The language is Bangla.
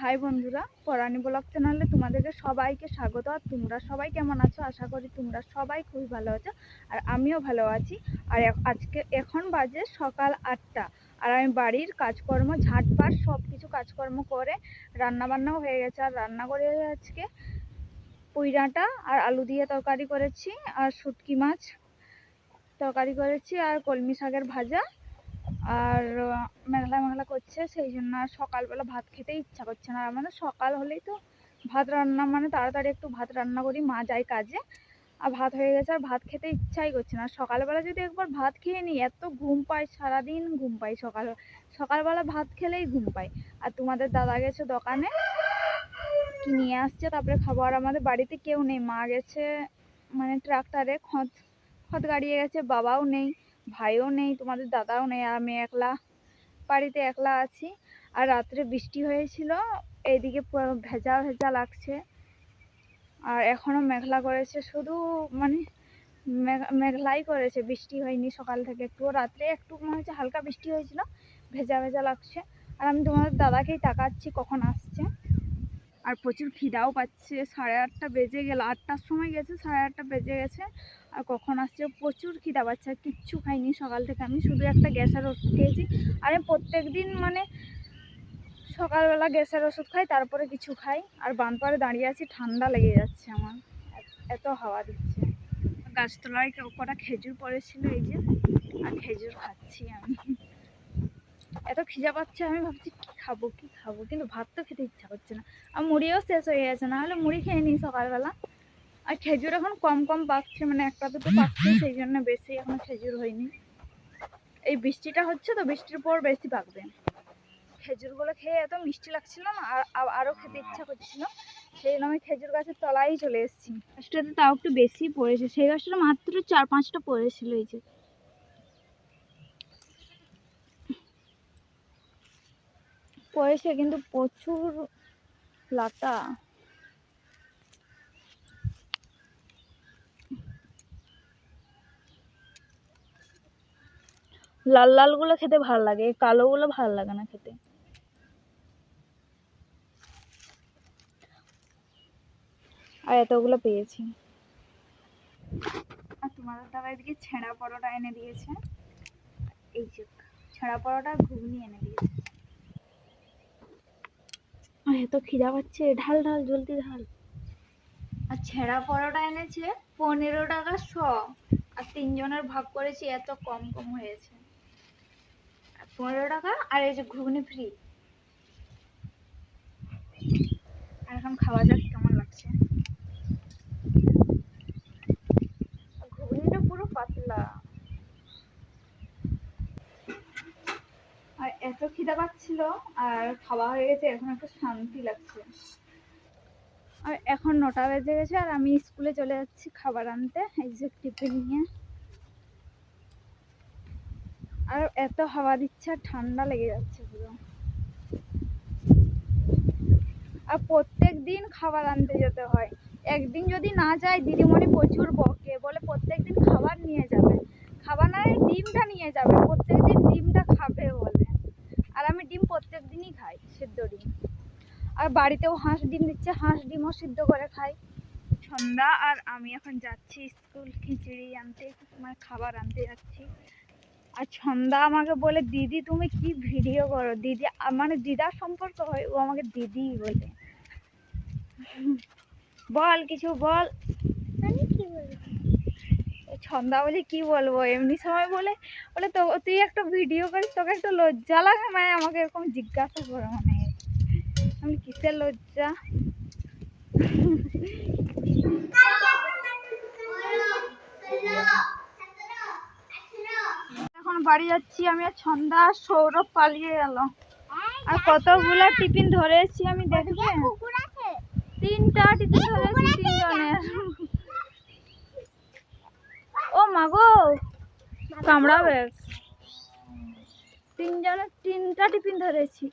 হাই বন্ধুরা, পরাণী ব্লগ চ্যানেলে তোমাদেরকে সবাইকে স্বাগত। আর তোমরা সবাই কেমন আছো? আশা করি তোমরা সবাই খুবই ভালো আছো। আর আমিও ভালো আছি। আর আজকে এখন বাজে সকাল আটটা। আর আমি বাড়ির কাজকর্ম, ঝাঁটপাট সব কিছু কাজকর্ম করে রান্না বান্নাও হয়ে গেছে। আর রান্না করে আজকে পুঁই ডাঁটা আর আলু দিয়ে তরকারি করেছি, আর শুটকি মাছ তরকারি করেছি, আর কলমি শাকের ভাজা, আর মেঘলা মেঘলা করছে, সেই জন্য আর সকালবেলা ভাত খেতে ইচ্ছা করছে না। আর আমাদের সকাল হলেই তো ভাত রান্না মানে তাড়াতাড়ি একটু ভাত রান্না করি, মা যায় কাজে। আর ভাত হয়ে গেছে, আর ভাত খেতে ইচ্ছাই করছে না। সকালবেলা যদি একবার ভাত খেয়ে নিই, এত ঘুম পাই সারাদিন ঘুম পাই সকাল, সকালবেলা ভাত খেলেই ঘুম পাই আর তোমাদের দাদা গেছে দোকানে, কি নিয়ে আসছে, তারপরে খাব। আর আমাদের বাড়িতে কেউ নেই, মা গেছে মানে ট্রাক্টরে খত খত গাড়িয়ে গেছে, বাবাও নেই, ভাইও নেই, তোমাদের দাদাও নেই আমি একলা। বাড়িতে একলা আছি। আর রাত্রে বৃষ্টি হয়েছিল, এইদিকে ভেজা ভেজা লাগছে। আর এখনও মেঘলা করেছে, শুধু মানে মেঘ- মেঘলাই করেছে, বৃষ্টি হয়নি সকাল থেকে একটু। রাত্রে একটু মনে হচ্ছে হালকা বৃষ্টি হয়েছিল, ভেজা ভেজা লাগছে। আর আমি তোমাদের দাদাকেই তাকাচ্ছি, কখন আসছে। আর প্রচুর খিদাও পাচ্ছে। সাড়ে আটটা বেজে গেল, আটটার সময় গেছে, সাড়ে আটটা বেজে গেছে। আর কখন আসছে? প্রচুর খিদা পাচ্ছে, আর কিচ্ছু খাইনি সকাল থেকে। আমি শুধু একটা গ্যাসের ওষুধ খেয়েছি। আর আমি প্রত্যেক দিন মানে সকালবেলা গ্যাসের ওষুধ খাই, তারপরে কিছু খাই। আর বানপারে দাঁড়িয়ে আছি, ঠান্ডা লেগে যাচ্ছে আমার। এত- হাওয়া দিচ্ছে। গাছতলায় ক- কটা খেজুর পড়েছিল এই যে, আর খেজুর খাচ্ছি আমি। এত খিদা পাচ্ছে, আমি ভাবছি খাব, কি খাব? কিন্তু ভাত তো খেতে ইচ্ছা করছে না। আর মুড়িও শেষ হয়ে গেছে না হলে মুড়ি খেয়ে নিই সকালবেলা। আর খেজুর এখন কম কম পাকছে মানে একটা দুটো পাকছে সেই জন্য বেশি এখন খেজুর হয়নি এই বৃষ্টিটা হচ্ছে তো বৃষ্টির পর বেশি পাকবে। খেজুরগুলো খেয়ে এত মিষ্টি লাগছিল না আর আর- আরও খেতে ইচ্ছা করছিল। সেই জন্য আমি খেজুর গাছের তলায় চলে এসেছি। গাছটাতে তাও একটু বেশি পড়েছে। সেই গাছটা মাত্র চার পাঁচটা পড়েছিল এই যে। পড়েছে কিন্তু প্রচুর লাটা লাল লালগুলো খেতে ভালো লাগে কালো গুলো ভালো লাগে না খেতে। আর এতগুলো পেয়েছি। আর তোমাদের দাদা এদিকে ছেঁড়া পরোটা এনে দিয়েছে। এই যে, ছেঁড়া পরোটা ঘুগনি এনে দিয়েছে। আর এত খিদা পাচ্ছে। ঢাল ঢাল, জলদি ঢাল। আর ছেঁড়া পরোটা এনেছে, পনেরো টাকা শ। আর তিনজনের ভাগ করেছি, এত কম কম হয়েছে। পনেরো টাকা, আর এই যে ঘুগনি ফ্রি আর এখন খাওয়া যাক, কেমন লাগছে আর ঘুগনিটা পুরো পাতলা আর এত খিদা পাচ্ছিল আর খাওয়া হয়ে গেছে, এখন একটু শান্তি লাগছে। আর এখন নটা বেজে গেছে আর আমি স্কুলে চলে যাচ্ছি খাবার আনতে টিফিন নিয়ে। আর এত হাওয়া দিচ্ছে আর ঠান্ডা লেগে যাচ্ছে পুরো। আর প্রত্যেক দিন খাবার আনতে যেতে হয়। একদিন যদি না যায়, দিদিমণি প্রচুর বকে, বলে প্রত্যেক দিন খাবার নিয়ে যাবে। খাবার না ডিমটা নিয়ে যাবে, প্রত্যেক দিন ডিমটা খাবে বলে আর আমি ডিম প্রত্যেক দিনই খাই সিদ্ধ ডিম আর বাড়িতেও হাঁস ডিম দিচ্ছে হাঁস ডিমও সিদ্ধ করে খাই সন্ধ্যা আর আমি এখন যাচ্ছি স্কুল খিচুড়ি আনতে মানে খাবার আনতে যাচ্ছি। আর সন্ধ্যা আমাকে বলে দিদি তুমি কি ভিডিও করো? দিদি মানে দিদার সম্পর্ক হয় ও আমাকে দিদি বলে। বল কিছু বল। সন্ধ্যা বলি কি বলব? এমনি সময় বলে বলে তো তুই একটা ভিডিও করিস তোকে একটু লজ্জা লাগে? মানে আমাকে এরকম জিজ্ঞাসা করে মানে। আমি কিসের লজ্জা? এখন বাড়ি যাচ্ছি, আমি আর ছন্দা সৌরভ পালিয়ে গেল। আর কতগুলা টিফিন ধরেছি আমি দেখবে তিনটা টিফিন ধরেছি তিনজনের ও মাগো কামড়াবে। তিনজনের তিনটা টিফিন ধরেছি।